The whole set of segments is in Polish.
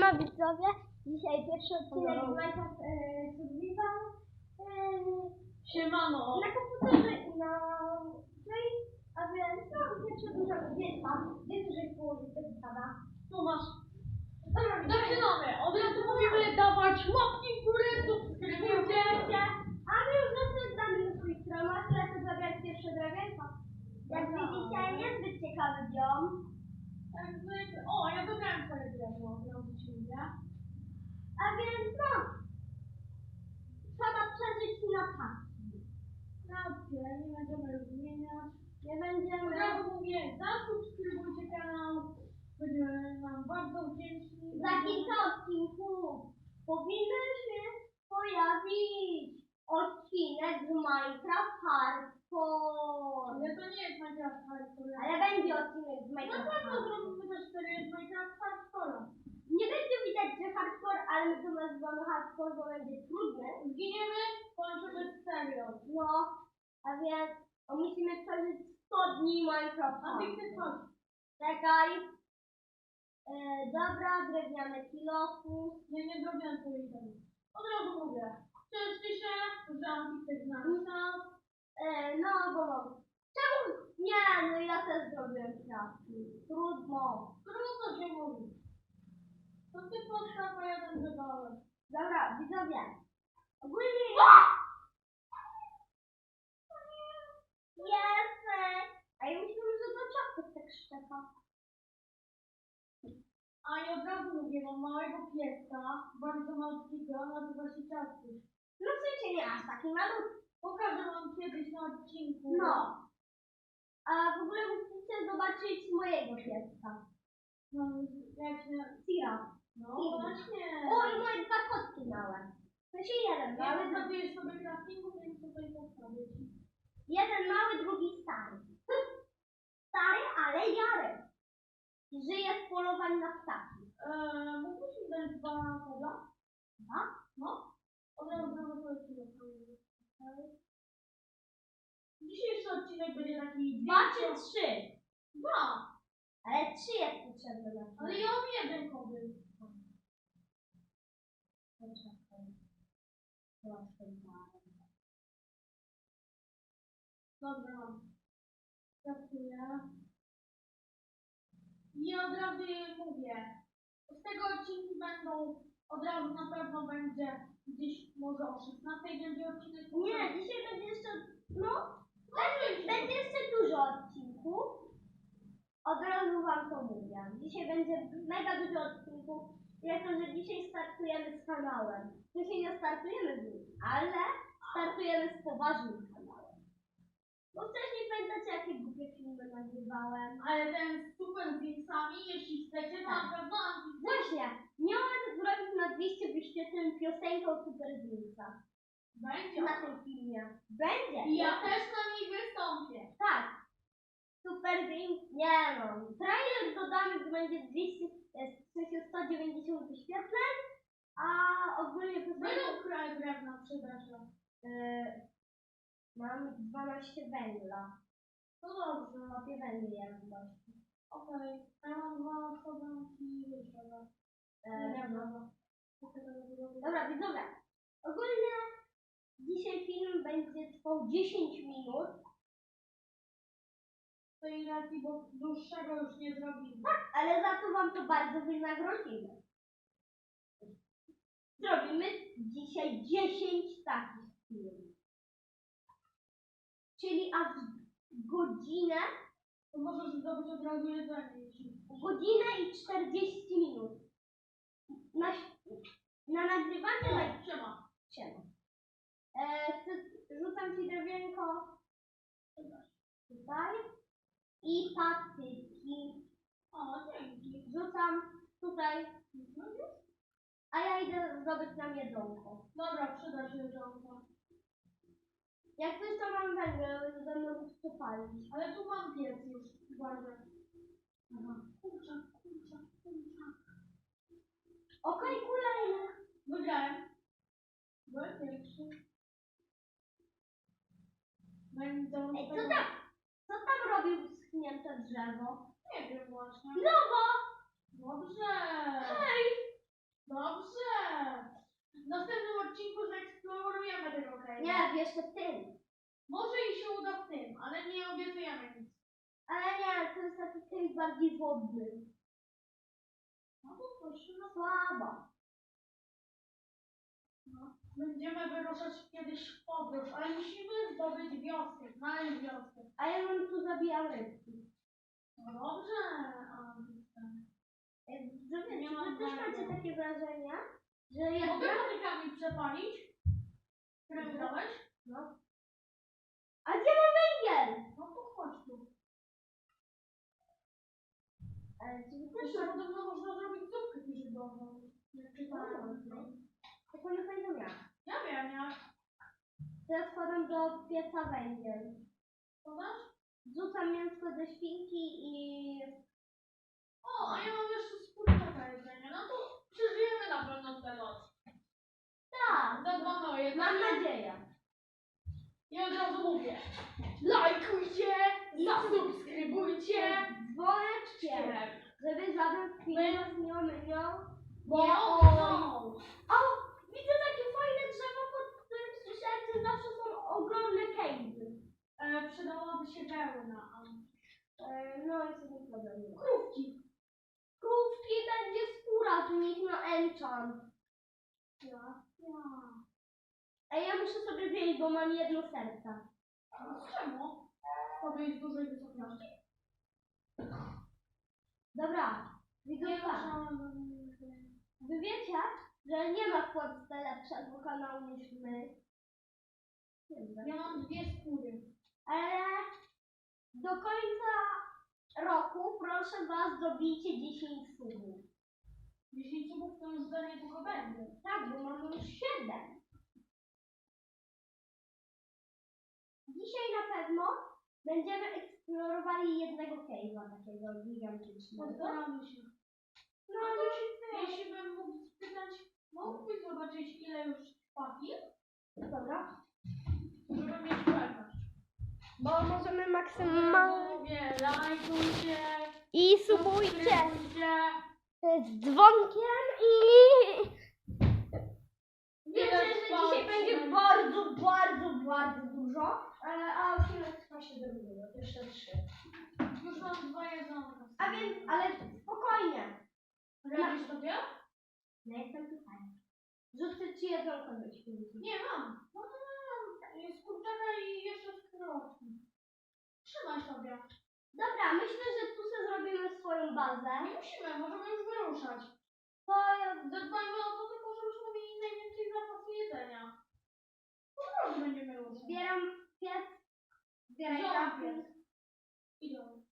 Siema widzowie, dzisiaj pierwszy odcinek Hello. Minecraft e, Survival e, Siemano! na komputerze i na Play, a więc no, pierwsze dużo zdjęcia, wiecie, że ich położyć to spada. Tu masz. Dobra, Zaczynamy! Od razu mówimy dawać łapki w górę, subskrybujcie. A my już następnie na swoich stronach lecę zabrać pierwsze drewienko. Jak widzicie, niezbyt ciekawy biom. Tak zwykle. O, ja wybrałem twoje drewno, od razu ci mówię. A więc no, trzeba przeżyć na pasji. Racja, nie będziemy już zmieniać. Nie będziemy... Od razu mówię, zasubskrybujcie kanał. Będziemy nam bardzo wdzięczni. Za kilka odcinków powinien się pojawić odcinek z Minecraft Hardcore. Ale to nie jest Minecraft Hardcore. Ale będzie odcinek z Minecraft pewno Hardcore. zrobimy też serię z Minecraft Hardcore. Nie będzie widać, że Hardcore, ale my to nazywamy Hardcore, bo będzie trudne. Zginiemy, kończymy serię. No, a więc musimy przeżyć 100 dni Minecraft A ty chcesz. Czekaj. E, dobra, drewniane kilofu. Nie, nie zrobiłem swojej idei. Od razu mówię. Że Antik z nami stał. E, no, bo. Czemu? Nie, no ja też zrobiłem kwiatki. Trudno. Trudno się mówi. To ty postaw, a ja ten wydałem. Dobra, widzowie. Ogólnie... Jesek! A ja myślałam, że to czapkę tak szczeka. A i od razu mówię, mam małego pieska, bardzo malutkiego, nazywa się Ciasty. No sensie nie aż taki malutki. Pokażę wam kiedyś na odcinku. No. A w ogóle musicie zobaczyć mojego pieska. No, jak się... Tira. No Tira. właśnie. O, i moje dwa kotki małe. Sensie jeden Ja mały, dru- zrobisz sobie craftingu, więc tutaj postawię jeden mały, drugi stary. Stary, ale jary. Żyje z polowań na ptaki. Eee, mógłbyś mi dać dwa koda? Dwa? No. Od razu zrobię sobie chwilę. Dzisiejszy odcinek będzie taki... Dwa czy trzy? Dwa! Ale trzy jest potrzebne na Ale chwilę. ja mam jeden. Poczekaj. Proszę bardzo. Dobra, mam. I od razu jej mówię. Z tego odcinki będą, od razu na pewno będzie gdzieś może o 16 będzie odcinek. Nie, dzisiaj będzie jeszcze, no, będzie, będzie jeszcze dużo odcinków. Od razu wam to mówię. Dzisiaj będzie mega dużo odcinków, jako że dzisiaj startujemy z kanałem. Dzisiaj nie startujemy z nim, ale startujemy z poważnym kanałem. Bo wcześniej pamiętacie, jakie głupie filmy nagrywałem. Ale ten Winsami, jeśli chcecie, to Tak. na pewno Właśnie, miałem zrobić na 200 wyświetleń piosenką Super Zinsa będzie. na tym filmie. Będzie. I ja też na niej wystąpię. Tak. Super Dream. Nie no. Trailer dodamy, gdy będzie 200, e, w sensie 190 wyświetleń, a ogólnie Będą piosenka... kraj drewna przydasze. E, mam 12 węgla. To dobrze. Kopię węgiel Okej. Ja mam dwa odchodzonki i. E, Drewno. Dobra, widzowie. Ogólnie dzisiaj film będzie trwał 10 minut. Z tej racji, bo dłuższego już nie zrobimy. ale za to wam to bardzo wynagrodzimy. Zrobimy dzisiaj 10 takich filmów. Czyli aż godzinę, To możesz zdobyć od razu jedzenie, jeśli godzinę i 40 minut. Na, na nagrywanie na siema. Siema. E, rzucam ci drewienko tutaj i patyki. O, dzięki. Rzucam tutaj, a ja idę zdobyć nam jedzonko. Dobra, przyda się jedzonko. Jak coś to mam węgiel, będę mógł to palić. Ale tu mam piec już, uważaj. Aha. Kurczak, kurczak, kurczak. Okej, kolejne. Wygrałem. Byłem pierwszy. Będą... Ej, co tam? Co tam robił schnięte drzewo? Nie wiem właśnie. Znowu! Jeszcze w tym. Może i się uda w tym, ale nie obiecujemy nic. Ale nie, to jest taki case bardziej wodny. No to proszę, no Słabo. No, będziemy wyruszać kiedyś w podróż, ale musimy zdobyć wioskę, znaleźć wioskę. A ja mam tu zabijam rybki. No dobrze, a Zrobię, Nie mam też macie takie wrażenie, że mogę jednak... patykami przepalić? Które wybrałeś? No. A gdzie mam węgiel? No to chodź tu. Ale wy też Jeszcze podobno można zrobić zupkę piżydową. Jak czytałem. No. Tylko nie pamiętam jak. Ja wiem jak. Teraz wkładam do pieca węgiel. Podasz? Wrzucam mięsko ze świnki i... O, a ja mam jeszcze skórczaka jedzenia. No to przeżyjemy na pewno tę noc. Tak! Zadbamy o jedzenie. Mam nadzieję. I od razu mówię. Lajkujcie, zasubskrybujcie. Dzwoneczkiem, żeby żaden film nas nie ominął. Bo Nie, o, widzę takie fajne drzewo, pod którym słyszałem, że zawsze są ogromne cave'y. e, przydałaby się wełna. E, no i sobie problem. Krówki. Krówki będzie skóra z nich na enchant. Ja, ja. Ej, ja muszę sobie wziąć, bo mam jedno serce. No czemu? To jest dużej wysokości? Dobra, widzę ma Wy wiecie, że nie ma w Polsce lepszego kanału niż my. Ja mam dwie skóry. Ale do końca roku proszę was dobijcie 10 subów. 10 subów to już za niedługo będzie. Tak, bo mamy już 7. Dzisiaj na pewno będziemy eksplorowali jednego cave'a takiego gigantycznego. Postaramy się. No, A to jeśli bym mógł spytać, mógłbyś zobaczyć ile już trwa film? dobra. Żeby mieć pewność. Bo możemy Mówię, lajkujcie, i subskrybujcie. z dzwonkiem i Wiecie, że dzisiaj będzie bardzo, bardzo, bardzo dużo, ale a odcinek trwa 7 minut, jeszcze 3. Już mam dwa jedzonka. A więc, ale spokojnie. Radzisz sobie? No jestem tutaj. Rzucę ci jedzonko do świnki. Nie, mam. No, no, no. Jest kurczaka i jeszcze skropki. Trzymaj sobie. Dobra, myślę, że tu sobie zrobimy swoją bazę. Nie musimy, możemy już wyruszać. To ja Zadbajmy o to jedzenia. Po prostu będziemy ruszać. zbieram piec, zbieraj piec. Idą.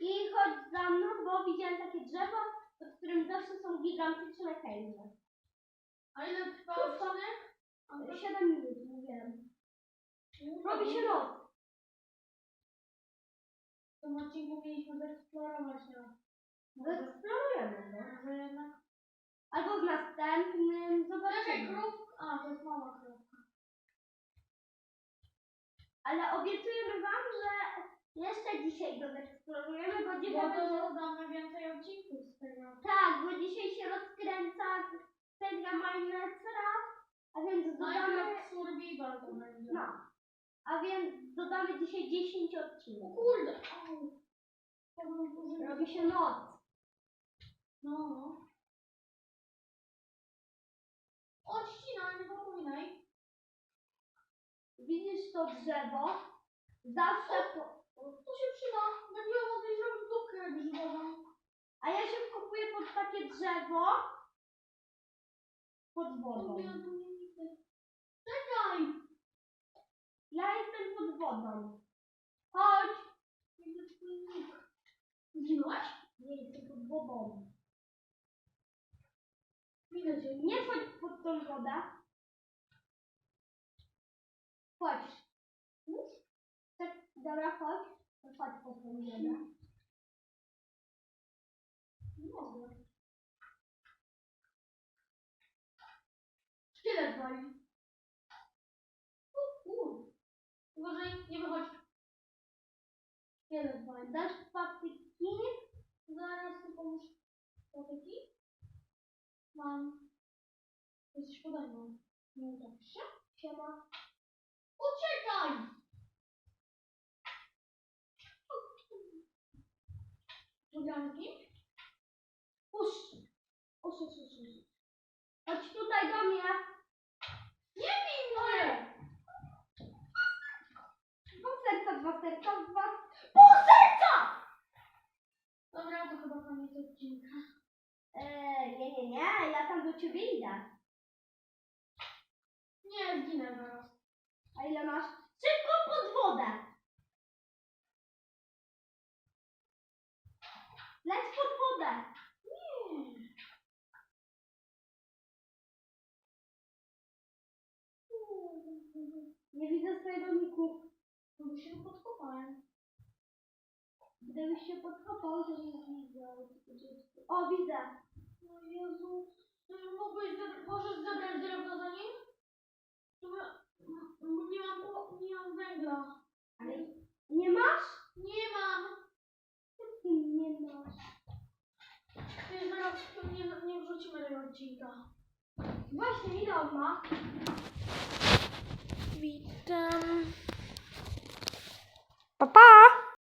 I chodź za mną, bo widziałem takie drzewo, pod którym zawsze są gigantyczne kędzie. A ile trwa odcinek? 7 minut, mówiłem. Robi się noc. W tym odcinku mieliśmy zeksplorować no. Zaeksplorujemy, no. Może jednak... Albo w następnym Czekaj, zobaczymy. A, Ale obiecujemy wam, że jeszcze dzisiaj go zeksplorujemy, bo Bo to będzie... dodamy więcej odcinków z tego. Tak, bo dzisiaj się rozkręca seria Minecrafta, a więc dodamy... Najpierw survival to będzie. No. A więc dodamy dzisiaj 10 O odcinków. kurde! Au. To był duży... Robi się noc. No. To drzewo? Zawsze po... To się przyda. Będziemy mogli zrobić zupkę grzybową. A ja się wkopuję pod takie drzewo pod wodą. Ja tu nie widzę. Czekaj! Ja jestem pod wodą. Chodź! Zginąłeś? Nie jestem pod wodą. Nie chodź pod tą wodę. Chodź. Dobra, chodź. Chodź pod tą wodę. Nie mogę. Szkielet wali. Uważaj, nie wychodź. Szkielet wali. Dasz patyki? Zaraz tu pomóż. Patyki? Mam. Jesteś. Nie utopisz się? Siema. Uciekaj! Drugianki? Puść. Uż, uż, uż. Chodź tutaj do mnie. Nie bij mnie! Dwa serca, dwa serca, dwa... Pół serca! Dobra, to chyba koniec odcinka. Eee, nie, nie, nie, ja tam do ciebie idę. Nie, zginę zaraz. A ile masz? Szybko pod wodę! Leć pod wodę! Nie. Nie widzę swojego niku. Bo się podkopałem. Gdybyś się podkopał, to bym widział. O, widzę. O Jezu, to mogłeś zebrać, możesz zebrać drewno za nim?